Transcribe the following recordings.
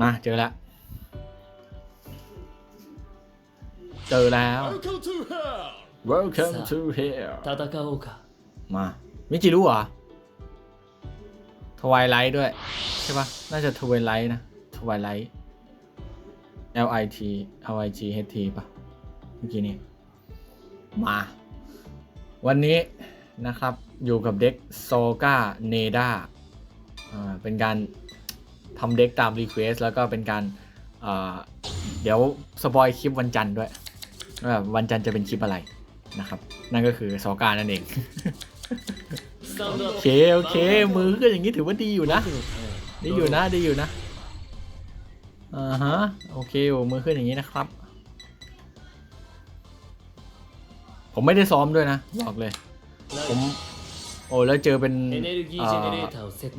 มาเจอแล้ว เจอแล้ว Welcome to here ตาตากะมามิจิรู้เหรอทวายไลท์ด้วย ใช่ปะน่าจะทวายไลท์นะทวายไลท์ L I T L I G H T ปะเมื่อกี้นี้ มา วันนี้นะครับอยู่กับเด็กโซกาเนดาเป็นการ ทำเด็กตามรีเควสแล้วก็เป็นการเดี๋ยวสปอยคลิปวันจันทร์ด้วยว่าวันจันทร์จะเป็นคลิปอะไรนะครับ นั่นก็คือสอการนั่นเองโอเคโอเค มือก็อย่างนี้ถือว่าดีอยู่นะดีอยู่นะดีอยู่นะอ่าฮะโอเคโอ้มือขึ้นอย่างนี้นะครับ ผมไม่ได้ซ้อมด้วยนะบอกเลย ผม โอ้แล้วเจอเป็น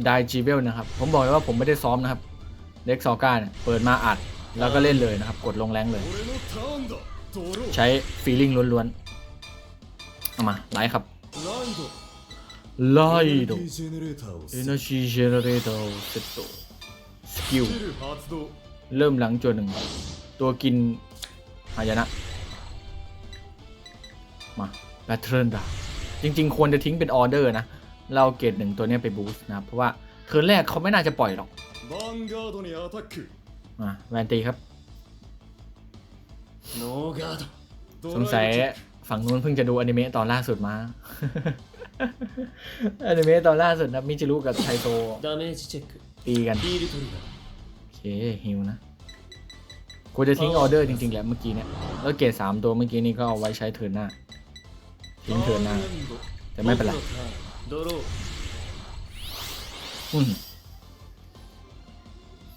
ไดจีเบลนะครับ ผมบอกเลยว่าผมไม่ได้ซ้อมนะครับเล็กซอก้าเนี่ยเปิดมาอัดแล้วก็เล่นเลยนะครับ กดลงแรงเลย ใช้ฟีลิ่งล้วนๆเอามาไล่ครับไลโดเอเนจีเจเนเรเตอร์เซตสกิลเริ่มหลังจวนหนึ่งตัวกินหายนะ มาแบทเทิลดา จริง ๆ ควรจะทิ้งเป็นออเดอร์นะ เราเกรดหนึ่งตัวนี้ไปบูสต์นะ เพราะว่าเทิร์นแรกเขาไม่น่าจะปล่อยหรอกมาแวนตีครับสงสัยฝั่งนู้นเพิ่งจะดูอนิเมะตอนล่าสุดมาอนิเมะตอนล่าสุดนะมิจิรุกับไทโตตีกันโอเคฮิวนะควรจะทิ้งออเดอร์จริงๆแหละเมื่อกี้เนี่ยแล้วเกรดสามตัวเมื่อกี้นี้ก็เอาไว้ใช้เทิร์นหน้า ทิ้งเธอหน้าจะไม่เป็นไรอืม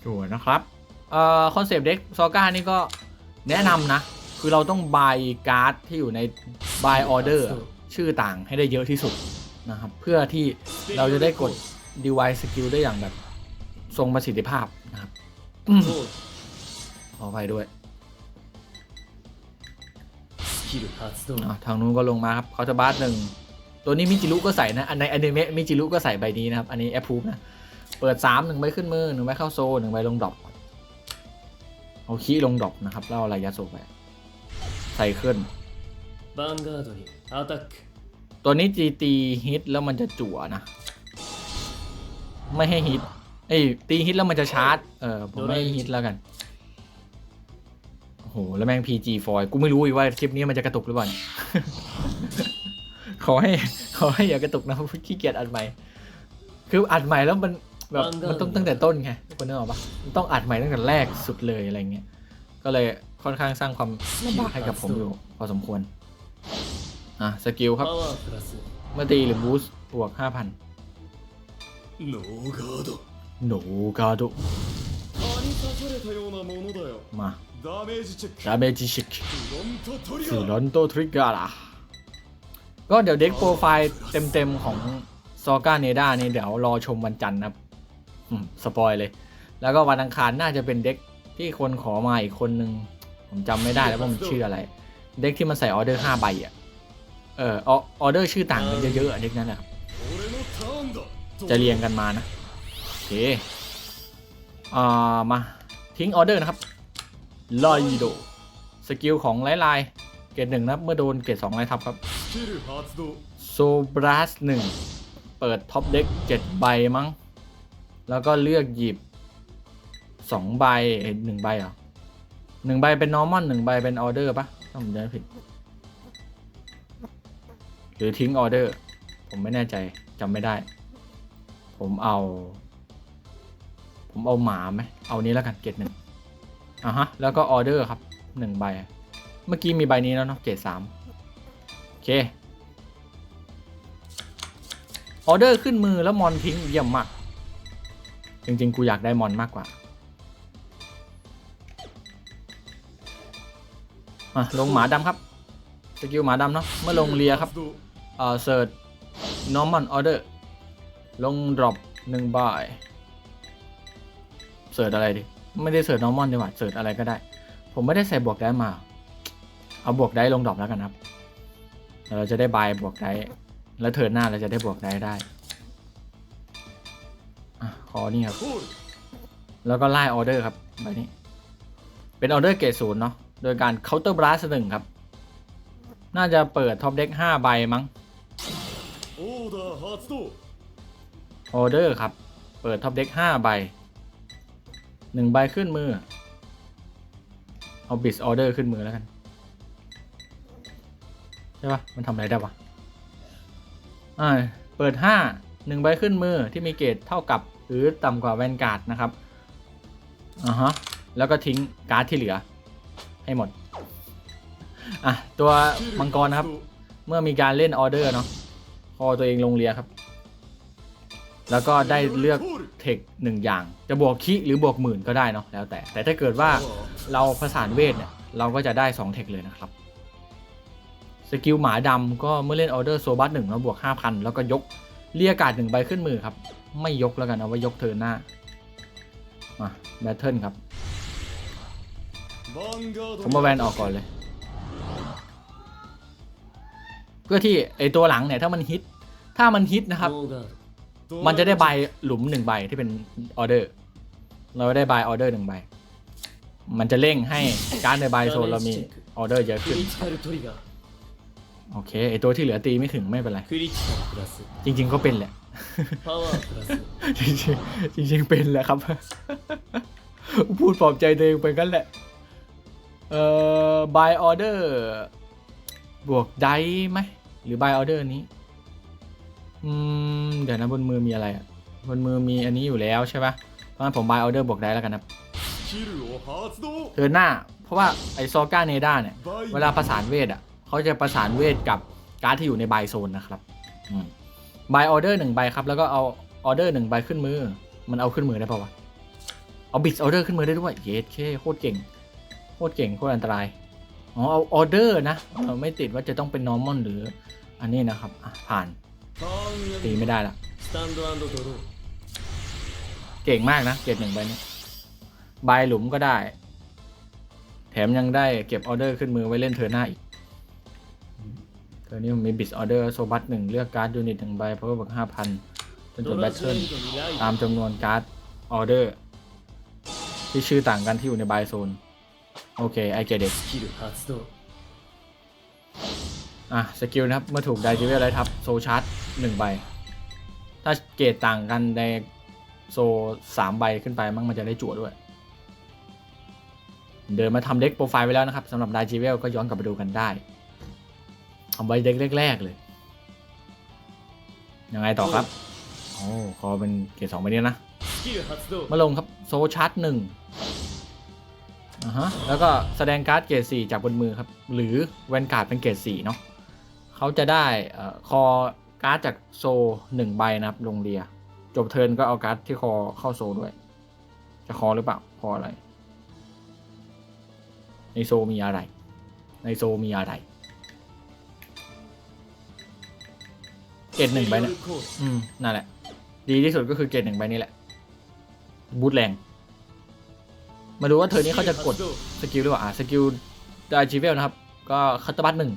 จั่นะครับ เอ่อคอนเซปต์เด็กซอก้านี่ก็แนะนำนะ คือเราต้องบายการ์ดที่อยู่ในบายออเดอร์ชื่อต่างให้ได้เยอะที่สุดนะครับ เพื่อที่เราจะได้กดดีไวสกิลได้อย่างแบบ ทรงประสิทธิภาพนะครับขออภัยด้วย อ่ะทางนู้นก็ลงมาครับเขาจะบาสหนึ่ง ตัวนี้มิจิรุก็ใส่นะ อันในอนิเมะมิจิรุก็ใส่ใบนี้นะครับ อันนี้แอปพูนะ เปิดสามหนึ่งใบขึ้นมือหนึ่งใบเข้าโซหนึ่งใบลงดรอปเอาขี้ลงดรอปนะครับแล้วเอาระยะโซไป ใส่ขึ้น ヴァンガードにアタック ตัวนี้จีตีฮิตแล้วมันจะจั่วนะ ไม่ให้ฮิต เอ้ยตีฮิตแล้วมันจะชาร์จ เออผมไม่ให้ฮิตแล้วกัน โห แล้วแม่ง PG ฟอยกูไม่รู้อีกว่าคลิปนี้มันจะกระตุกหรือเปล่า ขอให้ขอให้อย่ากระตุกนะขี้เกียจอัดใหม่ คืออัดใหม่แล้วมันแบบมันต้องตั้งแต่ต้นไงคนนึกออกปะมันต้องอัดใหม่ตั้งแต่แรกสุดเลยอะไรเงี้ย ก็เลยค่อนข้างสร้างความให้กับผมอยู่พอสมควร อะสกิลครับ เมื่อตีหรือบูสต์บวกห้าพันโนกาโดโนกาโดมา ダメージチェックダメージชิกสือลอนโตทริกเกอร์ล่ะก็เดี๋ยวเด็กโปรไฟล์เต็มๆของซอกาเนด้านี่เดี๋ยวรอชมวันจันทร์นะครัสปอยเลย แล้วก็วันอังคารน่าจะเป็นเด็กที่คนขอมาอีกคนนึง ผมจำไม่ได้แล้วว่ามันชื่ออะไร เด็กที่มันใส่ออเดอร์ห้าใบอะ เออออเดอร์ชื่อต่างกันเยอะๆเด็กนั้นนะครับ จะเรียงกันมานะ โอเค อ่า มาทิ้งออเดอร์นะครับ ไลโดสกิลของไลไลเกรดหนึ่งนะเมื่อโดนเกรดสองไลทับครับโซบรัสหนึ่งเปิดท็อปเด็กเจ็ดใบมั้ง แล้วก็เลือกหยิบสองใบหนึ่งใบเหรอหนึ่งใบเป็นนอร์มอนหนึ่งใบเป็นออเดอร์ปะถ้าผมจำผิด หรือทิ้งออเดอร์ ผมไม่แน่ใจจำไม่ได้ ผมเอา ผมเอาหมาไหม เอานี้แล้วกันเกตหนึ่ง อะฮะ แล้วก็ออเดอร์ครับหนึ่งใบ เมื่อกี้มีใบนี้แล้วเนาะเกรดสามโอเค ออเดอร์ขึ้นมือแล้วมอนทิ้งเยี่ยมมาก จริงๆ กูอยากได้มอนมากกว่าอะลงหมาดำครับ สกิลหมาดำเนาะ เมื่อลงเรียครับ เอ่อเสิร์ชนอร์มอนออเดอร์ลงดรอปหนึ่งใบเสิร์ชอะไรดิ ไม่ได้เสิร์ชนอร์มอนดีกว่าเสิร์ชอะไรก็ได้ ผมไม่ได้ใส่บวกได้มา เอาบวกได้ลงดอกแล้วกันครับเราจะได้บายบวกได้แล้วเทิร์นหน้าเราจะได้บวกได้ได้ขอนี่ครับ แล้วก็ไล่ออเดอร์ครับใบนี้ เป็นออเดอร์เกรดศูนย์เนาะ โดยการเคาน์เตอร์บลัสหนึ่งครับ น่าจะเปิดท็อปเด็กห้าใบมั้ง ออเดอร์ครับ เปิดท็อปเด็กห้าใบ หนึ่งใบขึ้นมือ เอาบิสออเดอร์ขึ้นมือแล้วกัน ใช่ปะมันทำอะไรได้ปะอ่าเปิดห้าหนึ่งใบขึ้นมือที่มีเกรดเท่ากับ หรือต่ำกว่าแวนการ์ดนะครับอ่าฮะแล้วก็ทิ้งการ์ดที่เหลือ ให้หมด อะ ตัวมังกรนะครับ เมื่อมีการเล่นออเดอร์เนาะพอตัวเองลงเรียครับ แล้วก็ได้เลือกเทคหนึ่งอย่าง จะบวกคิหรือบวกหมื่นก็ได้เนาะแล้วแต่ แต่ถ้าเกิดว่าเราประสานเวทเนี่ยเราก็จะได้2เทคเลยนะครับสกิลหมาดำก็เมื่อเล่นออเดอร์โซบัสหนึ่งแล้วบวก 5,000 แล้วก็ยกเรียกกาดหนึ่งใบขึ้นมือครับ ไม่ยกแล้วกันเอาไว้ยกเทินหน้า มาแบทเทิลครับผมมาแวนออกก่อนเลย เพื่อที่ไอตัวหลังเนี่ยถ้ามันฮิต ถ้ามันฮิตนะครับ มันจะได้ใบหลุมหนึ่งใบที่เป็นออเดอร์ เราได้ใบออเดอร์หนึ่งใบ มันจะเร่งให้การในใบโซนเรามีออเดอร์เยอะขึ้น โอเคไอตัวที่เหลือตีไม่ถึงไม่เป็นไร จริง ๆก็เป็นแหละ จริงจริงๆเป็นแหละครับ พูดปลอบใจตัวเองไปกันแหละ เอ่อ by order บวกได้ไหม หรือ by order นี้ อืมเดี๋ยวนะบนมือมีอะไรบนมือมีอันนี้อยู่แล้วใช่ปะเพราะงั้นผมบายออเดอร์บวกได้แล้วกันครับเธอหน้า เพราะว่าไอซอก้าเนด้าเนี่ย เวลาประสานเวทอะเขาจะประสานเวทกับการที่อยู่ในบายโซนนะครับบายออเดอร์หนึ่งใบครับ แล้วก็เอาออเดอร์หนึ่งใบขึ้นมือ มันเอาขึ้นมือได้ปะวะ เอาบิสออเดอร์ขึ้นมือได้ด้วย เยสเคโคตรเก่ง โคตรเก่ง โคตรอันตราย อ๋อ เอาออเดอร์นะ ไม่ติดว่าจะต้องเป็นนอร์มอลหรืออันนี้นะครับผ่าน ตีไม่ได้ละเก่งมากนะเก็บหนึ่งใบนี้ใบหลุมก็ได้ แถมยังได้เก็บออเดอร์ขึ้นมือไว้เล่นเธอหน้าอีกเธอนี้มีบิสออเดอร์โซบัตหนึ่งเลือกการ์ดยูนิตหนึ่งใบเพราะว่าบักห้าพันจนจบแบตเทิลตามจำนวนการ์ดออเดอร์ ที่ชื่อต่างกันที่อยู่ในใบโซน โอเคไอเกเด็ก อะสกิลนะครับ เมื่อถูกไดจิเวลไลทับโซชาร์ตหนึ่งใบ ถ้าเกรดต่างกันในโซสามใบขึ้นไปมั่งมันจะได้จั่วด้วย เดินมาทำเด็กโปรไฟล์ไว้แล้วนะครับสำหรับไดจิเวลก็ย้อนกลับไปดูกันได้ทำไว้เด็กแรกๆเลย ยังไงต่อครับโอ้ขอเป็นเกรดสองไปเนี้ยนะ มาลงครับโซชาร์ตหนึ่งอะฮะแล้วก็แสดงการ์ดเกรดสี่จากบนมือครับ หรือแวนการ์ดเป็นเกรดสี่เนาะ เขาจะได้คอการ์ดจากโซหนึ่งใบนะครับ ลงเรีย จบเทิร์นก็เอาการ์ดที่คอเข้าโซด้วย จะคอหรือเปล่าคออะไร ในโซมีอะไร ในโซมีอะไรเกรดหนึ่งใบนะอืมนั่นแหละ ดีที่สุดก็คือเกรดหนึ่งใบนี่แหละ บูทแรง มาดูว่าเธอนี้เขาจะกดสกิลหรือเปล่าสกิลไดาจิเวลนะครับ ก็คัตบัตหนึ่ง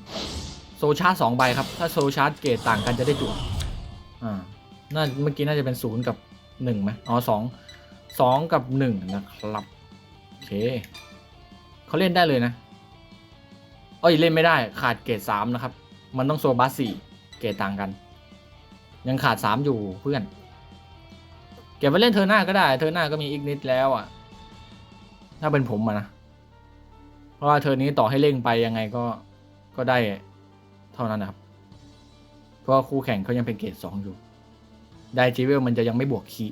ชาร์จสองใบครับ ถ้าโซชาร์จเกรดต่างกันจะได้จุดอ่าน่าเมื่อกี้น่าจะเป็นศูนย์กับหนึ่งไหมอ๋อสองสองกับหนึ่งนะครับ โอเคเขาเล่นได้เลยนะเอ้ยเล่นไม่ได้ขาดเกรดสามนะครับ มันต้องโซบัสสี่เกรดต่างกัน ยังขาดสามอยู่เพื่อน เก็บไว้เล่นเทอร์หน้าก็ได้ เทอร์หน้าก็มีอีกนิดแล้วอะ ถ้าเป็นผมอะนะ เพราะว่าเทอร์นี้ต่อให้เร่งไปยังไงก็ก็ได้ เท่านั้นนะครับ เพราะาคู่แข่งเขายังเป็นเกรดสองอยู่ ไดจิเวลมันจะยังไม่บวกคี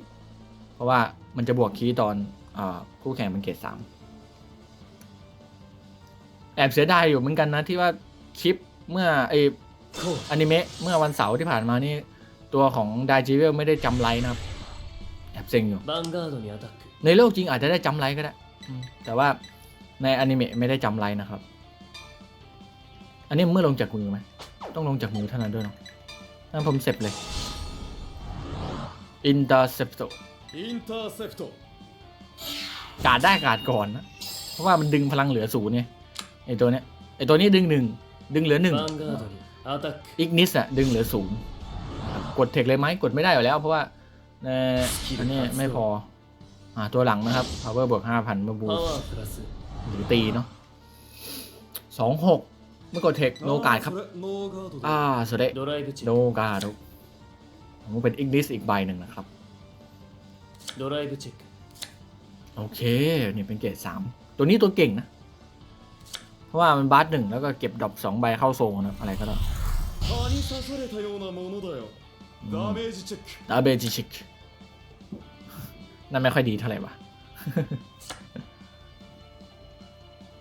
เพราะว่ามันจะบวกคีตอนอคู่แข่งเป็นเกรดสามแอบเสียดายอยู่เหมือนกันนะที่ว่าคลิปเมื่อไออนิเมะเมื่อวันเสาร์ที่ผ่านมานี่ ตัวของไดจิเวลไม่ได้จำไลนะครับ แอบเซ็งอยู่ ในโลกจริงอาจจะได้จำไลก็ได้ แต่ว่าในอนิเมะไม่ได้จำไลนะครับ อันนี้เมื่อลงจากคุณไหม ต้องลงจากมือเท่านั้นด้วยเนาะนั่นผมเสร็จเลย อินเตอร์เซปโตอินเตอร์กาดได้กาดก่อนนะ เพราะว่ามันดึงพลังเหลือศูนย์ไงไอตัวเนี้ยไอตัวนี้ดึงหนึ่งดึงเหลือหนึ่งอีกนิสอะดึงเหลือศูนย์กดเทคเลยไหมกดไม่ได้อยู่แล้ว เพราะว่าเนนี้ไม่พออ่าตัวหลังนะครับ power บวกห้าพันมาบูหรือตีเนาะสองหก เมื่อกดเทคโนกาดครับ อ่าสุดเดโดโนกาดุผมเป็นอิงลิสอีกใบหนึ่งนะครับ โดรไชิกโอเค นี่เป็นเกรดสามตัวนี้ตัวเก่งนะ เพราะว่ามันบาสหนึ่งแล้วก็เก็บดรอปสองใบเข้าโซนนะอะไรก็ได้ดาเบจิชิกนั่นไม่ค่อยดีเท่าไหร่วะ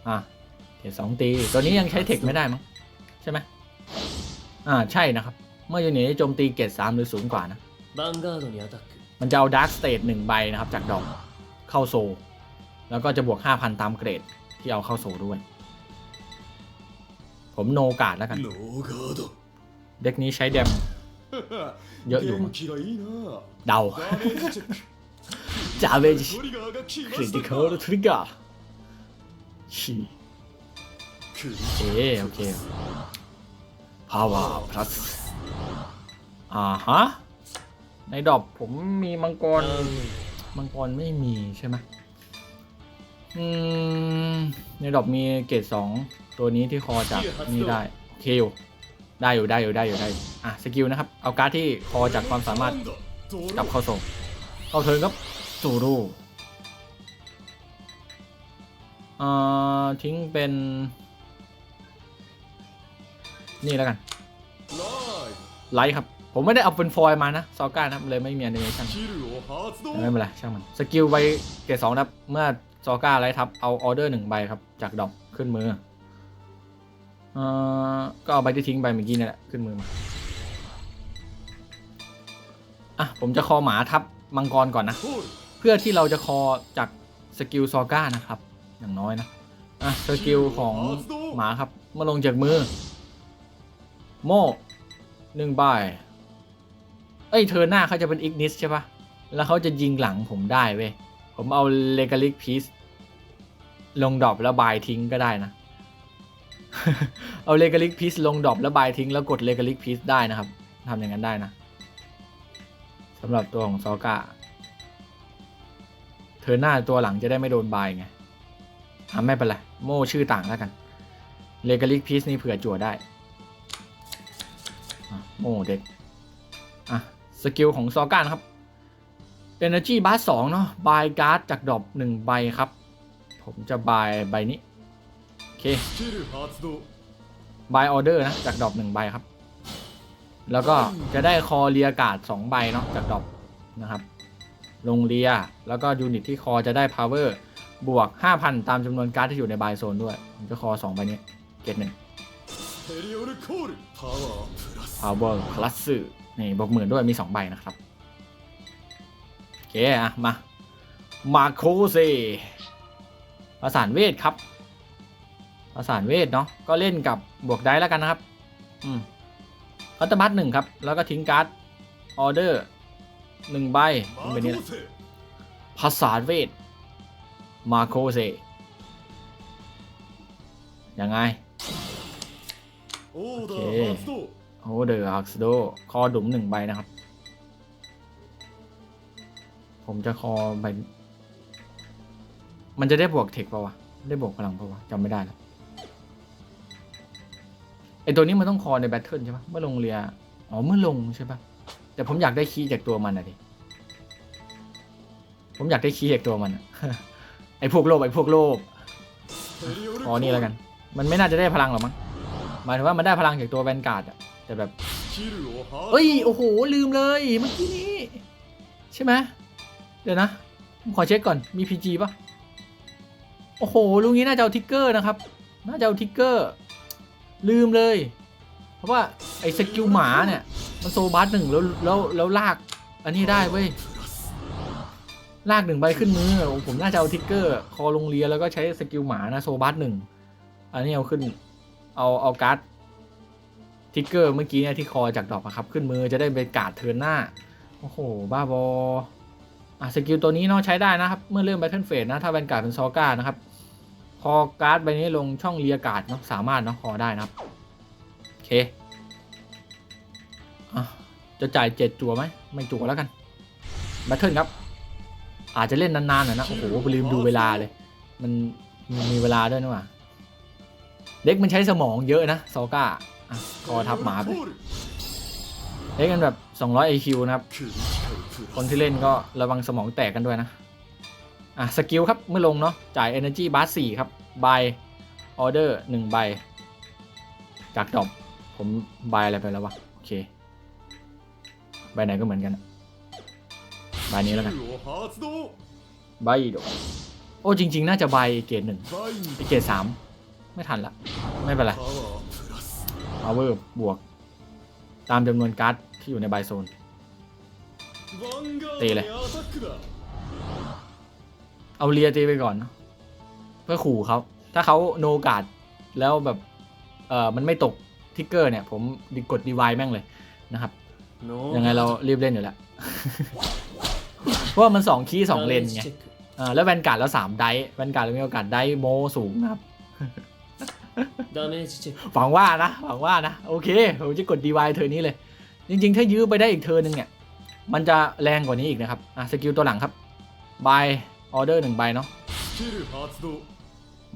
อะ เดี๋สองตี ตัวนี้ยังใช้เทคไม่ได้มั้งใช่ไหมอ่าใช่นะครับ เมื่อยูนิตโจมตีเกรดสามหรือสูงกว่านะ มันจะเอาดาร์กสเตทหนึ่งใบนะครับ จากดอกเข้าโซ แล้วก็จะบวกห้าพันตามเกรดที่เอาเข้าโซด้วย ผมโนกาดแล้วกัน เด็กนี้ใช้เดมเยอะอยู่มเดาจาเวจคริติคอลทริกเกอร์ชี เอโอเค power พลัสอ่าฮะ ในดอบผมมีมังกร มังกรไม่มีใช่ไหมอืม ในดอบมีเกรดสองตัวนี้ที่คอจากนี่ได้เคอยู่ได้อยู่ได้อยู่ได้อยู่ได้ อะสกิลนะครับ เอาการ์ดที่คอจากความสามารถกับเข้าส่งเอาเทิร์นครับตูรูอ่าทิ้งเป็น นี่แล้วกันไลท์ครับ ผมไม่ได้เอาเป็นฟอยมานะซอก้านะบเลยไม่มีแอนิเมชันไม่เป็นไรช่างมันสกิลใบเกรดสองนะบเมื่อซอก้าไลท์ทับเอาออเดอร์หนึ่งใบครับ จากดอกขึ้นมือเอ่อก็เอาใบที่ทิ้งไปเมื่อกี้นี่แหละขึ้นมือมาอะผมจะคอหมาทับมังกรก่อนนะ เพื่อที่เราจะคอจากสกิลซอก้านะครับ อย่างน้อยนะอะสกิลของหมาครับมาลงจากมือ โม่หนึ่งใบเอ้ยเธอหน้าเขาจะเป็นอิกนิสใช่ปะแล้วเขาจะยิงหลังผมได้เว้ย ผมเอาเลกาลิกพีซลงดรอปแล้วบายทิ้งก็ได้นะ เอาเลกาลิกพีซลงดรอปแล้วบายทิ้งแล้วกดเลกาลิกพีซได้นะครับทำอย่างนั้นได้นะสำหรับตัวของซอก้าเธอหน้าตัวหลังจะได้ไม่โดนบายไงอะไม่เป็นไร โม่ชื่อต่างแล้วกัน เลกาลิกพีซนี่เผื่อจั่วได้ โอ้เด็ก อะ สกิลของซอการครับ Energy Bar 2เนาะบายการ์ดจากดอกหนึ่งใบครับ ผมจะบายใบนี้ โอเคบายออเดอร์นะ จากดอกหนึ่งใบครับ แล้วก็จะได้คอเรียกาดสองใบเนาะจากดอกนะครับ ลงเรีย แล้วก็ยูนิตที่คอจะได้พาวเวอร์บวก 5,000 ตามจำนวนการ์ดที่อยู่ในบายโซนด้วย ผมจะคอ2ใบนี้เกตหนึ่ง พาวเวอร์คลัสสึนี่บวกหมื่นด้วยมีสองใบนะครับโอเคอะมา มาโคเซประสานเวทครับประสานเวทเนาะก็เล่นกับบวกได้แล้วกันนะครับ อืมอัตเตอร์บัตหนึ่งครับ แล้วก็ทิ้งการ์ดออเดอร์หนึ่งใบนนี้ภาษาเวท มาโคเซยังไง โอ้เดอร์ฮสโตโอ้เดอร์ฮักสโดคอดุมหนึ่งใบนะครับ ผมจะคอใบ มันจะได้บวกเทคปะวะ ได้บวกพลังปะวะจำไม่ได้แล้วไอตัวนี้มันต้องคอในแบทเทิลใช่ปะเมื่อลงเรือ อ๋อ เมื่อลงใช่ปะแต่ผมอยากได้คีจากตัวมันอะดิ ผมอยากได้คีจากตัวมันอะไอพวกโลภไอพวกโลภอ๋อนี่แล้วกัน มันไม่น่าจะได้พลังหรอมั้ง หมายถึงว่ามันได้พลังจากตัวแวนการ์ดอะแต่แบบเฮ้ยโอ้โหลืมเลยเมื่อกี้นี้ ใช่ไหมเดี๋ยวนะผมขอเช็คก่อนมีพีจีปะโอ้โหลุงนี้น่าจะเอาทิกเกอร์นะครับ น่าจะเอาทิกเกอร์ ลืมเลย เพราะว่าไอ้สกิลหมาเนี่ยมันโซบัสหนึ่งแล้วแล้วแล้วลาก อันนี้ได้เว้ยลากหนึ่งใบขึ้นมือผมน่าจะเอาทิกเกอร์ คอลงเรียแล้วก็ใช้สกิลหมานะโซบัสหนึ่งอันนี้เอาขึ้น เอาเอาการ์ดทิกเกอร์เมื่อกี้เนี่ยที่คอจากดอกอะครับ ขึ้นมือจะได้เป็นการ์ดเทิร์นหน้า โอ้โห บ้าบออะสกิลตัวนี้เนาะใช้ได้นะครับ เมื่อเริ่ม Battle Phase นะ ถ้าเป็นการ์ดเป็นซอก้านะครับคอการ์ดใบนี้ลงช่องเรียการ์ดเนาะสามารถเนาะคอได้นะครับ โอเคอะจะจ่ายเจ็ดจั่วไหมไม่จั่วแล้วกัน Battle ครับ อาจจะเล่นนานๆหน่อยนะ โอ้โหลืมดูเวลาเลย มันมันมีเวลาด้วยนะว่ะ เด็กมันใช้สมองเยอะนะโซอก้าคอทับหมาไปเด็กกันแบบ 200 IQ นะครับ คนที่เล่นก็ระวังสมองแตกกันด้วยนะ อะสกิลครับ เมื่อลงเนาะจ่าย Energy Bar 4ครับบายออเดอร์1ใบ จากดอกผมบายอะไรไปแล้ววะ โอเคใบไหนก็เหมือนกันใบนี้แล้วกันใบดอกโอ้จริง ๆ น่าจะใบเกรดหนึ่งเกรดสามไม่ทันละ ไม่เป็นไรพาวเวอร์บวก ตามจำนวนการ์ดที่อยู่ในใบโซน ตีเลย เอาเรียตีไปก่อนเพื่อขู่เขาถ้าเขาโนกาดแล้วแบบเออมันไม่ตกทิกเกอร์เนี่ย ผมกดดีไวแม่งเลยนะครับ ยังไงเรารีบเล่นอยู่แล้ว เพราะมันสองคีย์สองเลนไงแล้วแวนการ์ดแล้วสามไดแวนการ์ดเรามีโอกาสได้โมสูงนะครับ ดาเมจหวังว่านะหวังว่านะ โอเค ผมจะกดดีวายเธอนี้เลย จริง ๆ ถ้ายื้อไปได้อีกเธอหนึ่งเนี่ย มันจะแรงกว่านี้อีกนะครับ อะ สกิลตัวหลังครับบายออเดอร์หนึ่งใบเนาะ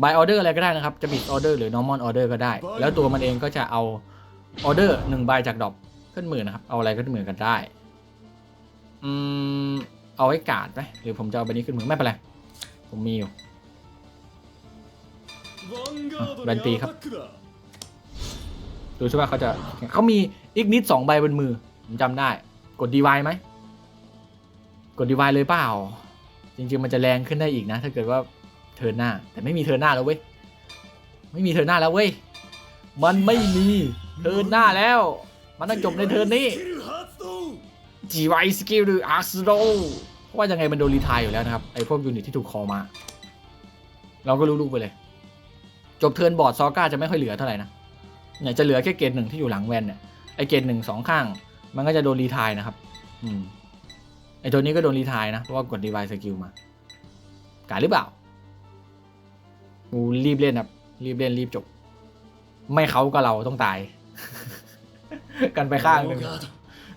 บายออเดอร์อะไรก็ได้นะครับ จะบิดออเดอร์หรือนอร์มอนออเดอร์ก็ได้ แล้วตัวมันเองก็จะเอาออเดอร์หนึ่งใบจากดอกขึ้นมือนะครับ เอาอะไรขึ้นมือกันได้ อืม เอาไว้กาดไหมหรือผมจะเอาใบนี้ขึ้นมือไม่เป็นไร ผมมีอยู่ แบนตีครับ ดูใช่ว่าเขาจะเขามีอีกนิดสองใบบนมือ ผมจำได้ กดดีวายไหม กดดีวายเลยเปล่า จริง ๆ มันจะแรงขึ้นได้อีกนะ ถ้าเกิดว่าเทิร์นหน้า แต่ไม่มีเทิร์นหน้าแล้วเว้ย ไม่มีเทิร์นหน้าแล้วเว้ย มันไม่มีเทิร์นหน้าแล้ว มันต้องจบในเทิร์นนี้จีไวสกิลหรืออาร์สโดเพราะว่ายังไงมันโดนรีทายอยู่แล้วนะครับ ไอ้พวกยูนิตที่ถูกคอมา เราก็รู้ลูกไปเลย จบเทิร์นบอร์ดซอก้าจะไม่ค่อยเหลือเท่าไหร่นะเนี่ยจะเหลือแค่เกรดหนึ่งที่อยู่หลังแวนเนี่ยไอเกรดหนึ่งสองข้าง มันก็จะโดนรีทายนะครับ อืมไอตัวนี้ก็โดนรีทายนะ เพราะว่ากดดีไวสกิลมากาหรือเปล่ากูรีบเล่นครับ รีบเล่นรีบจบ ไม่เขาก็เราต้องตาย กันไปข้างหนึ่ง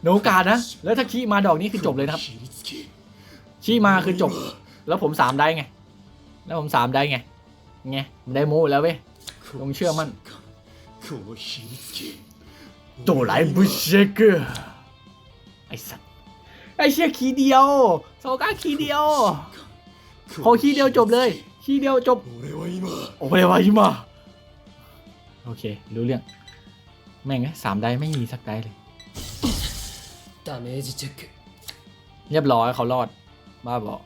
โนกาดนะ แล้วถ้าขี้มาดอกนี้คือจบเลยนะครับขี้มาคือจบ แล้วผมสามได้ไง แล้วผมสามได้ไง ไงมันได้โม้แล้วเว้ยลงเชื่อมันโดไลบุเชกอไอสัตว์ไอเชี่ยขีเดียวโซก้าขีเดียวเขาขีเดียวจบเลยขีเดียวจบโอเรวาอิมาโอเครู้เรื่องแม่งสามได้ไม่มีสักได้เลยเรียบร้อยเขารอดบ้าบอก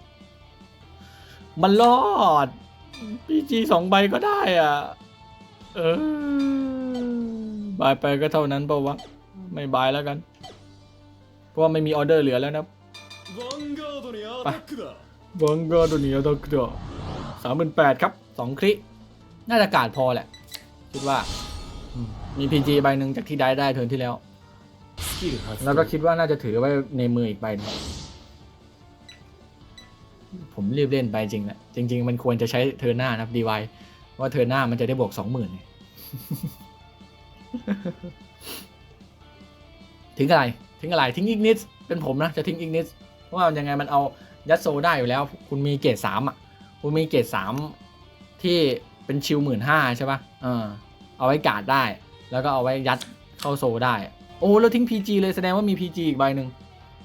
มันรอด พีจีสองใบก็ได้อะ เออบายไปก็เท่านั้นเปล่าวะ ไม่บายแล้วกัน เพราะว่าไม่มีออเดอร์เหลือแล้วนะไปวังกาดุนีอัตกดสามหมื่นแปดครับสองคลิน่าจะกาดพอแหละ คิดว่า มีพีจีใบหนึ่งจากที่ได้ได้เทินที่แล้ว แล้วก็คิดว่าน่าจะถือไว้ในมืออีกใบนึง ผมรีบเล่นไปจริงแหละจริง ๆ มันควรจะใช้เทอร์หน้านะครับดีไวว่าเทอร์หน้ามันจะได้บวกสองหมื่นทิ้งอะไร ทิ้งอะไร ทิ้งอีกนิด เป็นผมนะ จะทิ้งอีกนิด เพราะว่ายังไงมันเอายัดโซได้อยู่แล้ว คุณมีเกรดสามอะ คุณมีเกรดสามที่เป็นชิลหมื่นห้าใช่ปะ่ะ เออ เอาไว้กาดได้ แล้วก็เอาไว้ยัดเข้าโซได้ โอ้ แล้วทิ้ง PG เลยแสดงว่ามี PG อีกใบหนึ่ง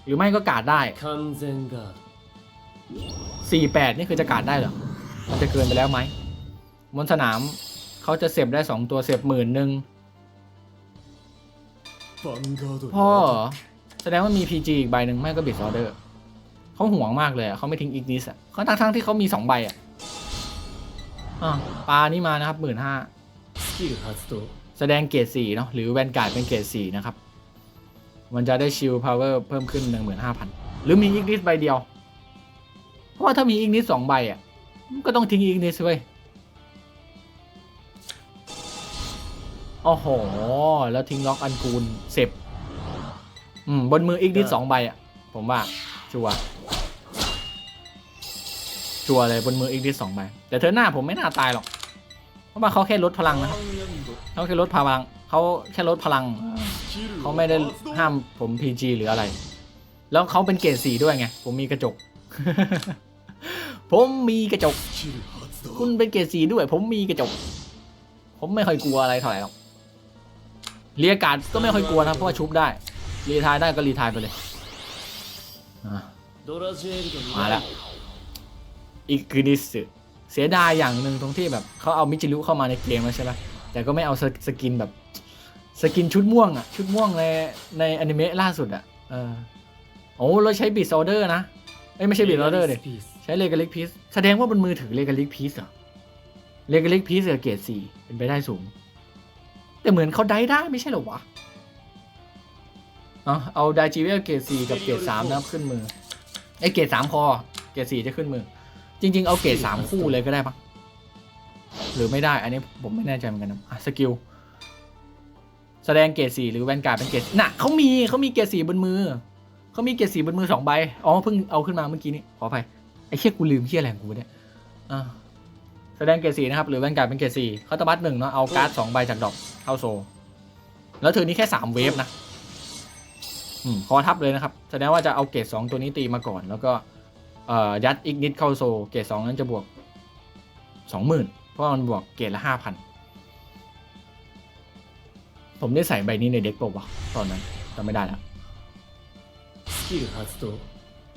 หรือไม่ก็กาดได้完全 สี่แปดนี่คือจะกาดได้เหรอ มันจะเกินไปแล้วไหมบนสนามเขาจะเสพได้สองตัวเสพหมื่นหนึ่งพ่อแสดงว่ามีพีจีอีกใบหนึ่งไม่ก็บิดออเดอร์เขาห่วงมากเลยเขาไม่ทิ้งอีกนิสอะเขาทั้งทั้งที่เขามีสองใบอะปลานี่มานะครับหมื่นห้าแสดงเกรดสี่เนาะหรือแวนการ์ดเป็นเกรดสี่นะครับ มันจะได้ชิลพาวเวอร์เพิ่มขึ้นหนึ่งหมื่นห้าพันหรือมีอีกนิสใบเดียว ราะว่าถ้ามีอีกนิดสองใบอะก็ต้องทิ้งอีกนิดเว้ยโอ้โห แล้วทิ้งล็อกอันกูลเสพอืม บนมืออีกนิดสองใบอะ ผมว่า ชัวชัวเลยบนมืออีกนิดสองใบ แต่เธอหน้าผมไม่น่าตายหรอก เพราะว่าเขาแค่ลดพลังนะครับเขาแค่ลดพลัง เขาแค่ลดพลัง เขาไม่ได้ห้ามผมพีจีหรืออะไร แล้วเขาเป็นเกรดสีด้วยไง ผมมีกระจก ผมมีกระจก คุณเป็นเกรดสีด้วย ผมมีกระจก ผมไม่ค่อยกลัวอะไรเท่าไหร่หรอกเรียกาดก็ไม่ค่อยกลัวนะเพราะว่าชุบได้ รีทายได้ก็รีทายไปเลยมาแล้วอีกรินิสเสียดายอย่างหนึ่งตรงที่แบบเขาเอามิจิรุเข้ามาในเกมแล้วใช่ไหมแต่ก็ไม่เอาสกินแบบ สกินชุดม่วงอะชุดม่วงในในอนิเมะล่าสุดอะเออโอ้เราใช้บิดโซเดอร์นะเอ้ยไม่ใช่บิดโซเดอร์เลย ช้เลกาลิกพีซแสดงว่าบนมือถือเลกาลิกพีซเหรอเลกาลิกพีซกับเกรดสี่เป็นไปได้สูง แต่เหมือนเขาได้ได้ไม่ใช่เหรอวะเอาเอาไดจีเวลเกรดสี่กับเกรดสามนะครับขึ้นมือไอยเกรดสามพอเกรดสี่จะขึ้นมือ จริง ๆ เอาเกรดสามคู่เลยก็ได้ปะหรือไม่ได้ อันนี้ผมไม่แน่ใจเหมือนกันนะอะสกิลแสดงเกรดสี่หรือแวนการ์ดเป็นเกรดน่ะเขามีเขามีเกรดสี่บนมือเขามีเกรดสี่บนมือสองใบอ๋อเพิ่งเอาขึ้นมาเมื่อกี้นี้ขออภัย ไอ้เชี่ยกูลืมเชี่ยอะไรของกูเนี่ยอะแสดงเกรดสีนะครับ หรือแวนการ์ดเป็นเกรดสี่เขาตบัตหนึ่งเนาะเอาการ์ดสองใบจากดอกเข้าโซ แล้วเธอนี้แค่สามเวฟนะอืมคอทับเลยนะครับ แสดงว่าจะเอาเกรดสองตัวนี้ตีมาก่อน แล้วก็เอ่อยัดอีกนิดเข้าโซ เกรดสองนั้นจะบวกสองหมื่นเพราะมันบวกเกรดละห้าพันผมได้ใส่ใบนี้ในเด็กปะวะตอนนั้นจำไม่ได้แล้วสกิลฮัตโต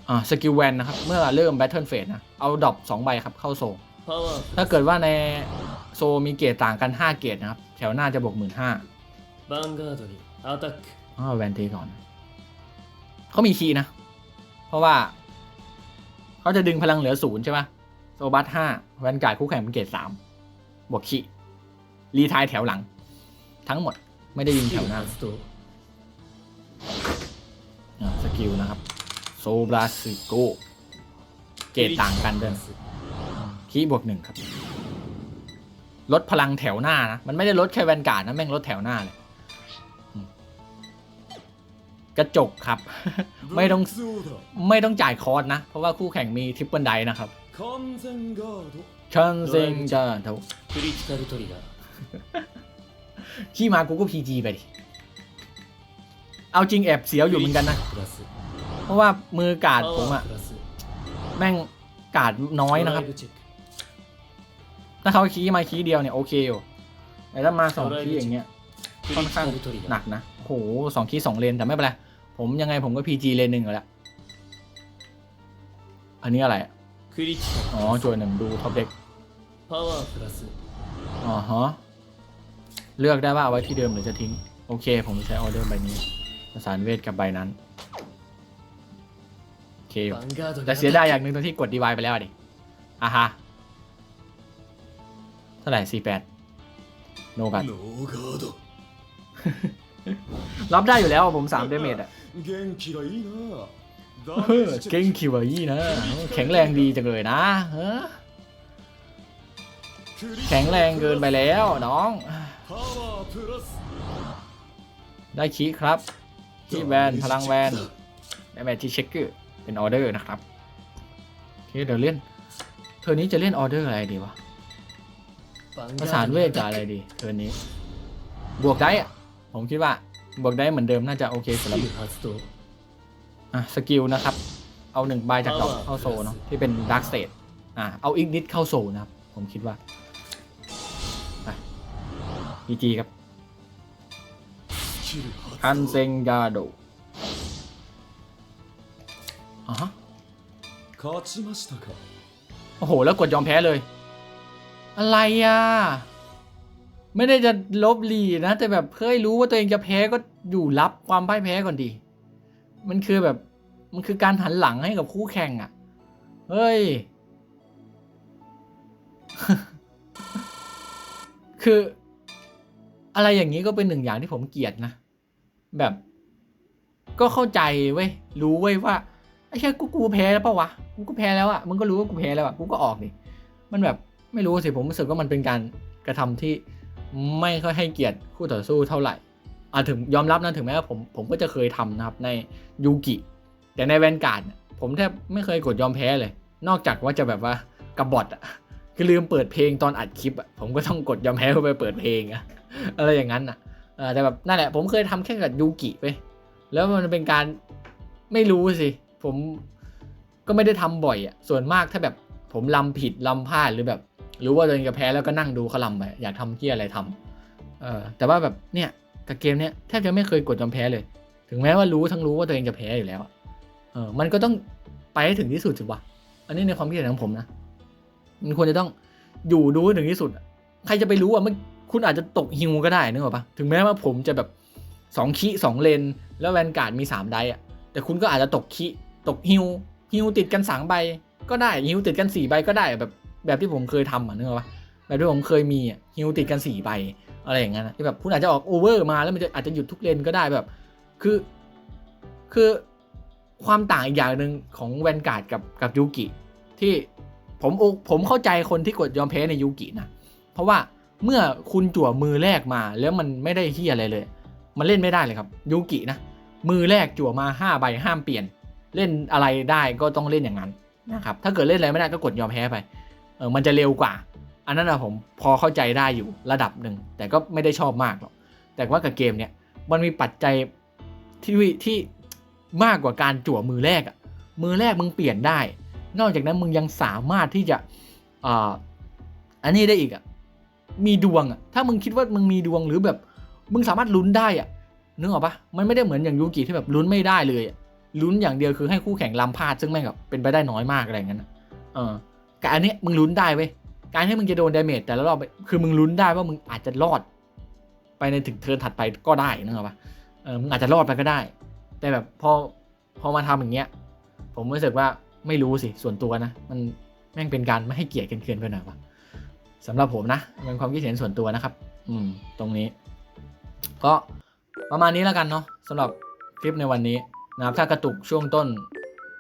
อ่าสกิลแวนนะครับ เมื่อเริ่มแบทเทิลเฟสนะ เอาดรอปสองใบครับเข้าโซ่ถ้าเกิดว่าในโซมีเกรดต่างกัน 5 เกรดนะครับ แถวหน้าจะบวกหมื่นห้าบังเกอร์ตัดนี่อาตักอ๋อแวนเทก่อนเขามีคีนะ เพราะว่า เขาจะดึงพลังเหลือศูนย์ใช่ไหมโซบัสห้าแวนการ์ดคู่แข่งเป็นเกรดสามบวกคีรีทายแถวหลัง ทั้งหมดไม่ได้ยิงแถวหน้า ตัอ่าสกิลนะครับ โซบราสึโกเกตต่างกันเดิมคีบวกหนึ่งครับ ลดพลังแถวหน้านะ มันไม่ได้ลดแค่แวนการ์ดนะ แม่งลดแถวหน้าเลย กระจกครับ ไม่ต้องไม่ต้องจ่ายคอร์สนะ เพราะว่าคู่แข่งมีทริปเปิลไดนะครับชันเซงจ้าทุกขี้มากูก็พีจีไปดิ เอาจริงแอบเสียวอยู่เหมือนกันนะ เพราะว่ามือกาดผมอะแม่งกาดน้อยนะครับ ถ้าเขาคีมาคีเดียวเนี่ยโอเคอยู่แต่ถ้ามาสองคีอย่างเงี้ยค่อนข้างหนักนะโหสองคีสองเลนแต่ไม่เป็นไรผมยังไงผมก็พีจีเลนหนึ่งอยู่แล้วอันนี้อะไรอ๋อจอยหนึ่งดูท็อปเด็กอ๋อฮะเลือกได้ว่าเอาไว้ที่เดิมหรือจะทิ้ง โอเค ผมใช้ออเดอร์ใบนี้สารเวทกับใบนั้น คอยู่แต่เสียดายอย่างหนึ่งตรงที่กดดีไวไปแล้วดิอะฮะ เท่าไหร่สี่แปดโนบัตรับได้อยู่แล้วผมสามเดเมจอะเก่งคิวอี่นะ แข็งแรงดีจังเลยนะแข็งแรงเกินไปแล้วน้อง ได้คีครับ ที่แวนพลังแวนได้แมทที่เช็คเกอร์ เป็นออเดอร์นะครับโอเคเดี๋ยวเล่นเธอนี้จะเล่นออเดอร์อะไรดีวะประสานเวทจะอะไรดีเธอนี้ บวกได้อะผมคิดว่า บวกได้เหมือนเดิมน่าจะโอเคสำหรับอะสกิลนะครับ เอาหนึ่งใบจากดอกเข้าโซเนาะที่เป็นดาร์กสเตทอะเอาอีกนิดเข้าโซนะครับ ผมคิดว่าอีจีครับคันเซงกาโด อ๋อโอ้โห แล้วกดยอมแพ้เลย อะไรอะ ไม่ได้จะลบหลีนะ แต่แบบเพ่อรู้ว่าตัวเองจะแพ้ก็อยู่รับความพ่ายแพ้ก่อนดี มันคือแบบ มันคือการหันหลังให้กับคู่แข่งอะ เฮ้ย คือ อะไรอย่างนี้ก็เป็นหนึ่งอย่างที่ผมเกลียดนะ แบบ ก็เข้าใจเว้ย รู้เว้ยว่า ไอ้แค่กูกูแพ้แล้วปะวะกูก็แพ้แล้วอะมึงก็รู้ว่ากูแพ้แล้วอะกูก็ออกดิมันแบบไม่รู้สิผมรู้สึกว่ามันเป็นการกระทำที่ไม่ค่อยให้เกียรติคู่ต่อสู้เท่าไหร่อะถึงยอมรับนะถึงแม้ว่าผมผมก็จะเคยทำนะครับในยูกิ แต่ในแวนการ์ดผมแทบไม่เคยกดยอมแพ้เลย นอกจากว่าจะแบบว่ากระบอดอะคือลืมเปิดเพลงตอนอัดคลิปอะผมก็ต้องกดยอมแพ้เพื่อไปเปิดเพลงอะอะไรอย่างนั้นอะแต่แบบนั่นแหละผมเคยทำแค่กับยูกิไปแล้วมันเป็นการไม่รู้สิ ผมก็ไม่ได้ทำบ่อยอะส่วนมากถ้าแบบผมลำผิดลำพลาดหรือแบบรู้ว่าตัวเองจะแพ้แล้วก็นั่งดูเขาลำไปอยากทำที่อะไรทำเออแต่ว่าแบบเนี่ยกับเกมเนี้ยแทบจะไม่เคยกดยอมแพ้เลย ถึงแม้ว่ารู้ทั้งรู้ว่าตัวเองจะแพ้อยู่แล้วเออมันก็ต้องไปให้ถึงที่สุดสิวะอันนี้ในความคิดเห็นของผมนะมันควรจะต้องอยู่ดูให้ถึงที่สุด ใครจะไปรู้อะมันคุณอาจจะตกฮิวก็ได้นึกออกปะถึงแม้ว่าผมจะแบบสองคีสองเลน แล้วแวนการ์ดมีสามไดอะแต่คุณก็อาจจะตกคี ตกฮิวฮิวติดกันสามใบก็ได้ฮิวติดกันสี่ใบก็ได้แบบแบบที่ผมเคยทำอะนึกออกปะแบบที่ผมเคยมีอะฮิวติดกันสี่ใบอะไรอย่างเงี้ยนะที่แบบคุณอาจจะออกโอเวอร์มาแล้วมันจะอาจจะหยุดทุกเลนก็ได้แบบ คือคือความต่างอีกอย่างหนึ่งของแวนการ์ดกับกับยูกิที่ผมโอผมเข้าใจคนที่กดยอมแพ้ในยูกินะ เพราะว่าเมื่อคุณจั่วมือแรกมาแล้วมันไม่ได้เฮียอะไรเลย มันเล่นไม่ได้เลยครับยูกินะ มือแรกจั่วมาห้าใบห้ามเปลี่ยน เล่นอะไรได้ก็ต้องเล่นอย่างนั้นนะครับถ้าเกิดเล่นอะไรไม่ได้ก็กดยอมแพ้ไปเออมันจะเร็วกว่า อันนั้นอะผมพอเข้าใจได้อยู่ระดับหนึ่งแต่ก็ไม่ได้ชอบมากหรอกแต่ว่ากับเกมเนี้ยมันมีปัจจัยที่ที่มากกว่าการจั่วมือแรกอะมือแรกมึงเปลี่ยนได้ นอกจากนั้นมึงยังสามารถที่จะอ่าอันนี้ได้อีกอะมีดวงอะถ้ามึงคิดว่ามึงมีดวงหรือแบบ มึงสามารถลุ้นได้อะนึกออกปะมันไม่ได้เหมือนอย่างยูกิที่แบบลุ้นไม่ได้เลยอะ ลุ้นอย่างเดียวคือให้คู่แข่งล้ำพลาดซึ่งแม่งแบบเป็นไปได้น้อยมากอะไรอย่างนั้นะเออแต่อันนี้มึงลุ้นได้เว้ยการที่มึงจะโดนดาเมจแต่ละรอบคือมึงลุ้นได้ว่ามึงอาจจะรอด ไปในถึงเทิร์นถัดไปก็ได้นึกออกปะเออมึงอาจจะรอดไปก็ได้ แต่แบบพอพอมาทำอย่างเงี้ย ผมรู้สึกว่าไม่รู้สิส่วนตัวนะ มันแม่งเป็นการไม่ให้เกียรติกันเกินไปหน่อยวะสำหรับผมนะเป็นความคิดเห็นส่วนตัวนะครับ อืม ตรงนี้ ก็ประมาณนี้แล้วกันเนาะสำหรับคลิปในวันนี้ นะครับถ้ากระตุกช่วงต้น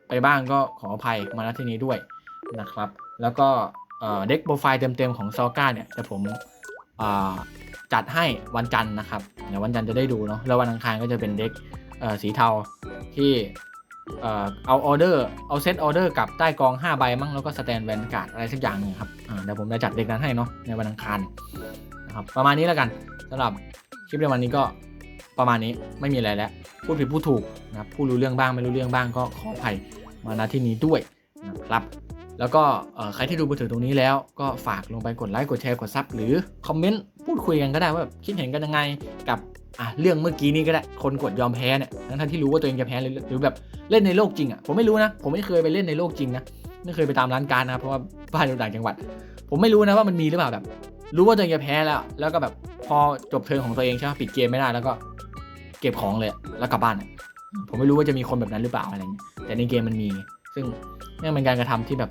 ไปบ้างก็ขออภัยมาณที่นี้ด้วยนะครับ แล้วก็เด็กโปรไฟล์เต็มๆของซอก้าเนี่ยจะผมจัดให้วันจันทร์นะครับเดี๋ยววันจันทร์จะได้ดูเนาะแล้ววันอังคารก็จะเป็นเด็กสีเทาที่เอาออเดอร์เอาเซตออเดอร์กับใต้กอง 5 ใบมั้งแล้วก็สแตนแวนการ์ดอะไรสักอย่างนึงครับเดี๋ยวผมจะจัดเด็กนั้นให้เนาะในวันอังคารนะครับประมาณนี้แล้วกันสำหรับคลิปในวันนี้ก็ ประมาณนี้ไม่มีอะไรแล้วพูดผิดพูดถูกนะพูดรู้เรื่องบ้างไม่รู้เรื่องบ้างก็ขออภัยมาณที่นี้ด้วยนะครับแล้วก็ใครที่ดูมาถึงตรงนี้แล้วก็ฝากลงไปกดไลค์กดแชร์กดซับหรือคอมเมนต์พูดคุยกันก็ได้ว่าแบบคิดเห็นกันยังไงกับอะเรื่องเมื่อกี้นี้ก็ได้คนกดยอมแพ้เนี่ยทั้งๆที่รู้ว่าตัวเองจะแพ้หรือหรือแบบเล่นในโลกจริงอะผมไม่รู้นะ ผมไม่เคยไปเล่นในโลกจริงนะไม่เคยไปตามร้านการนะเพราะว่าบ้านอยู่ต่างจังหวัด ผมไม่รู้นะว่ามันมีหรือเปล่าแบบ รู้ว่าตัวเองจะแพ้แล้ว แล้วก็แบบพอจบเทิร์นของตัวเองใช่ไหมปิดเกมไม่ได้แล้วก็ เก็บของเลยแล้วกลับบ้านผมไม่รู้ว่าจะมีคนแบบนั้นหรือเปล่าอะไรเงี้ยแต่ในเกมมันมี ซึ่งนี่เป็นการกระทำที่แบบ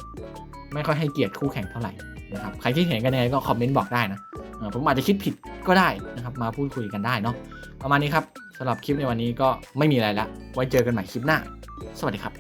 ไม่ค่อยให้เกียรติคู่แข่งเท่าไหร่นะครับใครที่เห็นกันยังไงก็คอมเมนต์บอกได้นะผมอาจจะคิดผิดก็ได้นะครับ มาพูดคุยกันได้เนาะประมาณนี้ครับสำหรับคลิปในวันนี้ก็ไม่มีอะไรละไว้เจอกันใหม่คลิปหน้า สวัสดีครับ